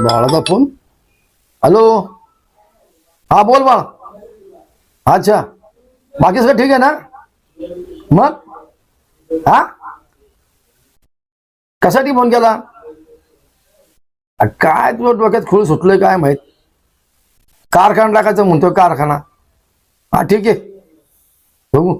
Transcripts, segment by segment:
बाळाचा phone? Hello? हा बोल बाळ. अच्छा. बाकी सगळं ठीक आहे ना? मग? हा? कशासाठी फोन केला? काय तुझ्या डोक्यात खूळ सुटलोय काय माहीत? कारखाना टाकायचं म्हणतोय कारखाना. हा ठीक आहे. बघू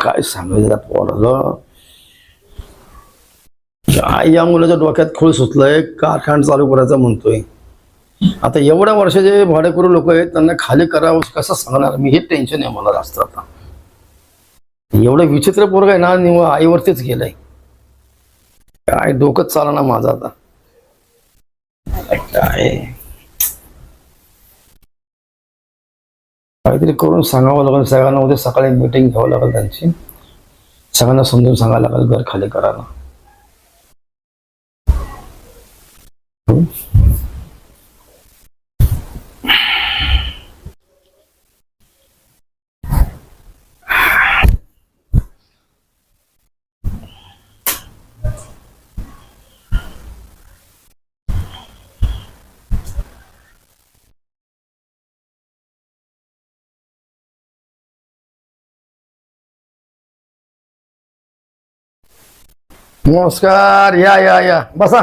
काय सांगायचं त्या पोराला काय या मुलाच्या डोक्यात खूळ सुचलंय कारखान चालू करायचं म्हणतोय. आता एवढ्या वर्षाचे भाडेकरू लोक आहेत त्यांना खाली करावं कसं सांगणार? मी हे टेन्शन आहे मला जास्त आता. एवढं विचित्र पोरग आहे ना निव आईवरतीच गेलंय. काय डोकंच चाला ना माझं आता. काय? काहीतरी करून सांगावं लागेल सगळ्यांना उद्या सकाळी मीटिंग घ्यावं लागेल त्यांची. सगळ्यांना समजून सांगायला लागेल घर खाली करायला. नमस्कार या या या. बसा.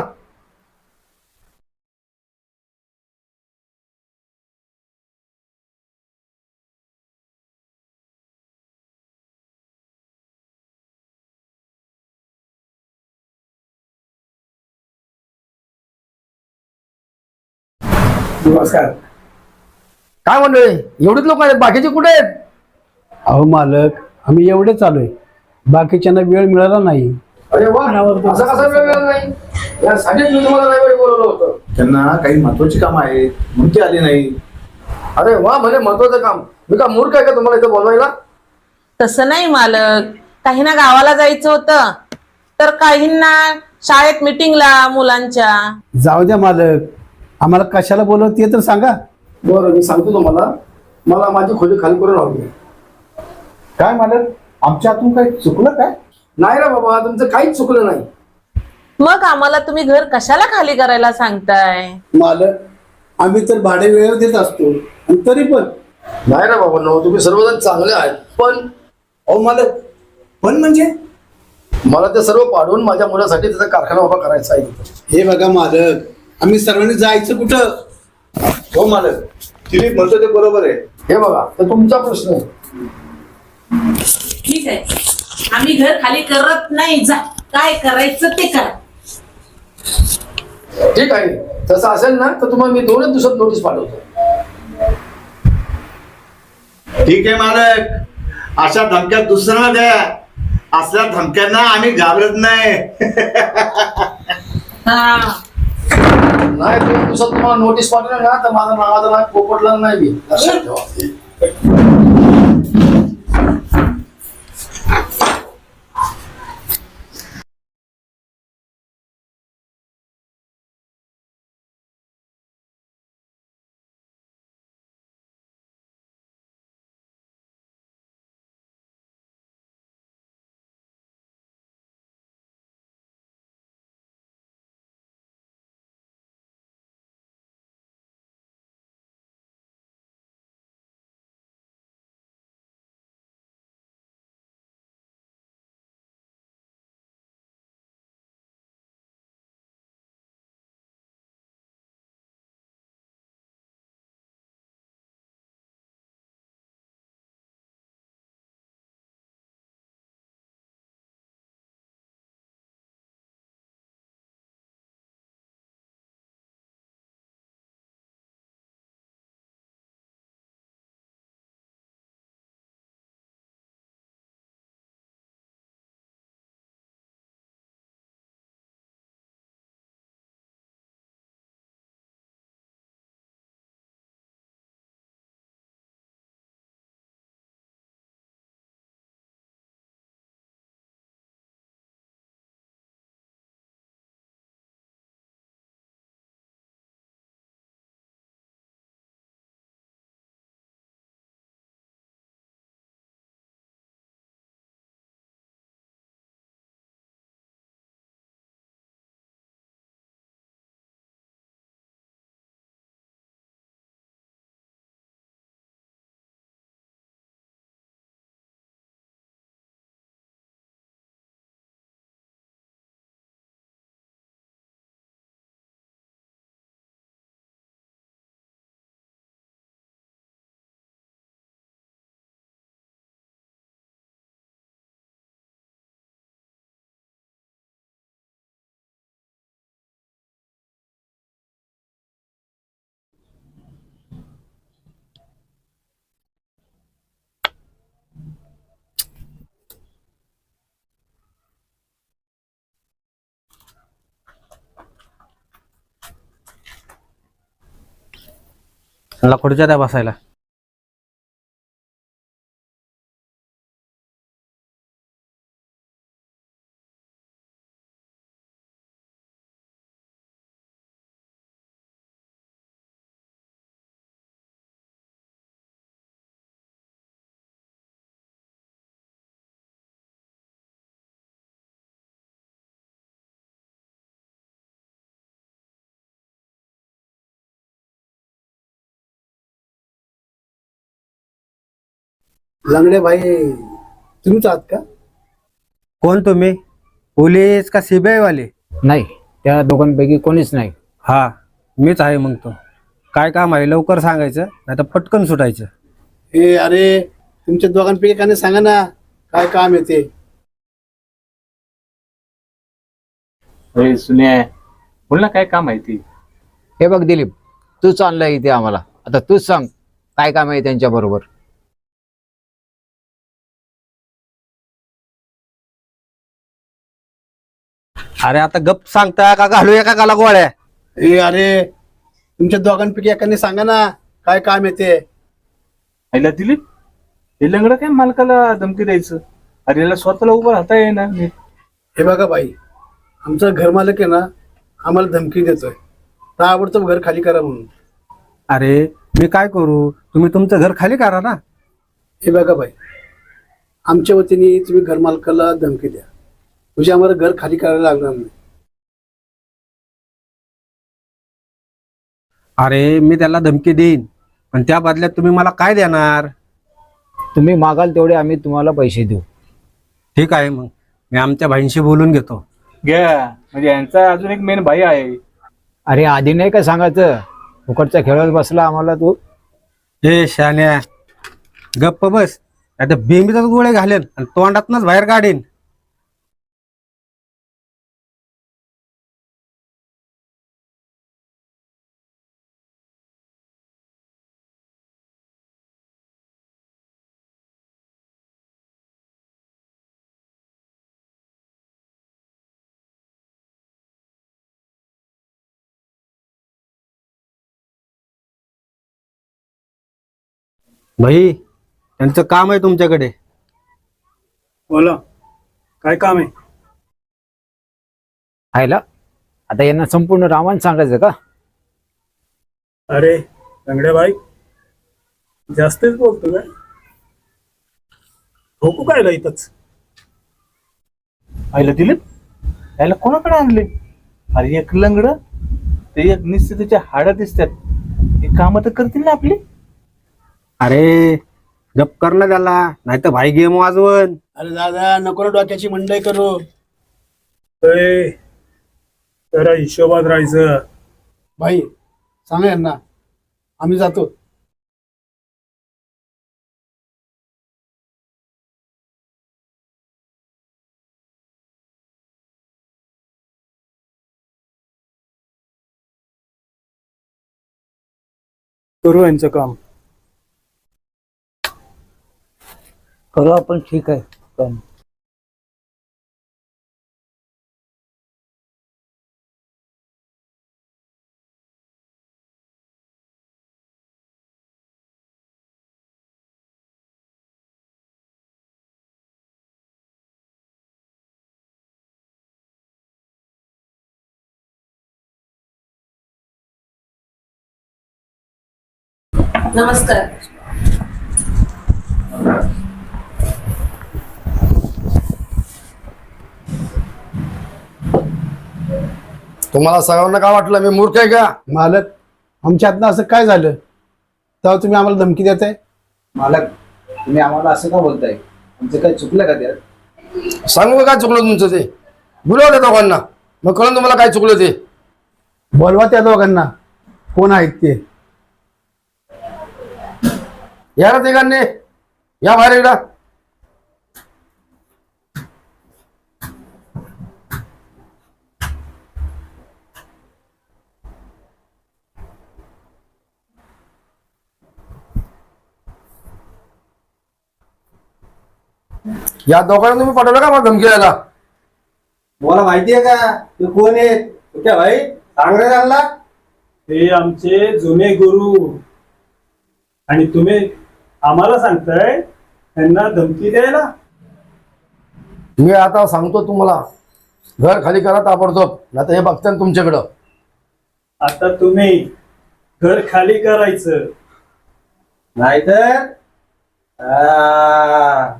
नमस्कार. काय म्हणतोय एवढीच लोक आहेत? बाकीचे कुठे आहेत? अहो मालक आम्ही एवढे चालू बाकीच्यांना वेळ मिळाला नाही. अरे वा असा कसा वेळ मिळाला नाही? यासाठीच मी तुम्हाला बोलवलं होतं. त्यांना काही महत्वाची कामं आहेत म्हणून ते आले नाही. अरे वा म्हणजे महत्वाचं काम. मी का मूर्ख आहे का तुम्हाला इथं बोलवायला? तसं नाही मालक. काहींना गावाला जायचं होतं तर काहींना शाळेत मिटिंगला मुलांच्या. जाऊ द्या मालक. आम्हाला कशाला बोलव ते तर सांगा. बरं मी सांगतो तुम्हाला. मला माझी खोली खाली करून हवी काय मालक? आमच्या हातून काही चुकलं काय? नाही रे बाबा तुमचं काहीच चुकलं नाही. मग आम्हाला तुम्ही घर कशाला खाली करायला सांगताय? मालक आम्ही तर भाडे वेळेवर देत असतो आणि तरी पण. नाही रे बाबा नो तुम्ही सर्वजण चांगले आहेत पण अहो मालक पण म्हणजे? मला ते सर्व पाडून माझ्या मुलासाठी त्याचा कारखाना उभा करायचा आहे. हे बघा मालक आम्ही सर्वांनी जायचं कुठं? हो मालक. दिलीप म्हणतो ते बरोबर आहे. हे बघा तर तुमचा प्रश्न आहे. ठीक आहे. आम्ही घर खाली करत नाही. जा. काय करायचं ते करा. ठीक आहे. तसं असेल ना तर तुम्हाला मी दोनच दिवसात नोटीस पाठवतो. ठीक आहे मालक. अशा धमक्या दुसऱ्यांना द्या. असल्या धमक्यांना आम्ही घाबरत नाही. हा. नाही दोन दिवसात तुम्हाला नोटीस पाठवलं ना तर माझं नावाचं नाव पोपटला नाही मी लक्षात ठेवा. मला खुर्च्या द्या बसायला. लंगडे भाई तुम्हीच आहात का? कोण तुम्ही? पोलीस का सीबीआय वाले? नाही त्या दोघांपैकी कोणीच नाही. हा मीच आहे मग तो. काय काम आहे? लवकर सांगायचं नाही तर पटकन सुटायचं. हे अरे तुमच्या दोघांपैकी काही सांगा ना काय काम आहे ते? अरे सुन्या बोल ना काय काम आहे ती? हे बघ दिलीप तूच आणलंय इथे आम्हाला. आता तूच सांग काय काम आहे त्यांच्या बरोबर अरे आता गप सांगता का घालू एका काला गोळ्या? हे अरे तुमच्या दोघांपैकी एकाने सांगा ना काय काम आहे ते? आईला दिलीप हे लंगडं काय मालकाला धमकी द्यायचं? अरे याला स्वतःला उभं राहता येईना. नीट. हे बघा बाई आमचा घरमालक आहे ना आम्हाला धमकी देतोय. ताबडतोब घर खाली करा म्हणून. अरे मी काय करू? तुम्ही तुमचं घर खाली करा ना. हे बघा बाई आमच्या वतीने तुम्ही घरमालकाला धमकी द्या. म्हणजे आम्हाला घर खाली करायला लागणार नाही. अरे मी त्याला धमकी देईन. पण त्या बदल्यात तुम्ही मला काय देणार? तुम्ही मागाल तेवढे आम्ही तुम्हाला पैसे देऊ. ठीक आहे मग. मी आमच्या भाईंशी बोलून घेतो. घ्या. म्हणजे यांचा अजून एक मेन भाई आहे. अरे आधी नाही का सांगायचं? फुकटचा खेळत बसला आम्हाला तू. हे शान्या गप्प बस. आता बेंबीचाच गोळे घालेन आणि तोंडातनच बाहेर काढीन. भाई त्यांचं काम आहे तुमच्याकडे. बोला. काय काम आहे? आयला आता यांना संपूर्ण रामायण सांगायचं का? अरे लंगड्या भाई जास्तच बोलतो काय ठोकू काय इथंच? आईला दिलीप याला कोणाकडे आणले? अरे एक लंगड ते एक निश्चित त्याच्या हाडं दिसतात. हे कामं तर करतील ना आपली? अरे गप कर ना त्याला नाही तर भाई गेम वाजवण अरे दादा नको ना डोक्याची मंडई करू. अय, जरा हिशोबात राहायचं. भाई सांगा यांना. आम्ही जातो. करू यांचं काम. करू आपण ठीक आहे पण नमस्कार. तुम्हाला सगळ्यांना काय वाटलं? मी मूर्ख आहे का? मालक आमच्या हातनं असं काय झालं? तेव्हा तुम्ही आम्हाला धमकी देताय? मालक तुम्ही आम्हाला असं का बोलताय? आमचं काय चुकलं का त्यात? सांगू का काय चुकलं तुमचं ते? बोलवा त्या दोघांना. मग कळून तुम्हाला काय चुकलं ते? बोलवा त्या दोघांना. कोण आहेत ते? या ना तिघांनी. या बाहेर एकदा या दोघांना तुम्ही पाठवलं का मला धमकी द्यायला तुम्हाला माहितीये का? ते कोण क्या भाई? सांग रे त्यांना. हे आमचे जुने गुरु. आणि तुम्ही आम्हाला सांगताय त्यांना धमकी द्यायला? मी आता सांगतो तुम्हाला. घर खाली करा ताबडतोब. नाही तर हे बघते ना तुमच्याकडं. आता तुम्ही घर खाली करायचं. नाहीतर आ,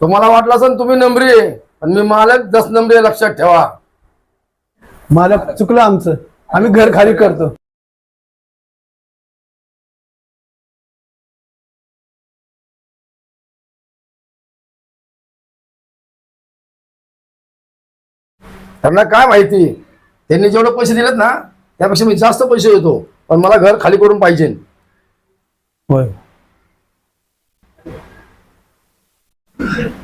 तुम्हाला वाटलं असेल तुम्ही नंबरी आहे पण मी मालक दस नंबरी आहे, लक्षात ठेवा. मालक चुकलं आमचं. आम्ही घर खाली करतो. त्यांना काय माहिती? त्यांनी जेवढे पैसे दिलेत ना त्यापेक्षा मी जास्त पैसे देतो पण मला घर खाली करून पाहिजे. होय. Thank you.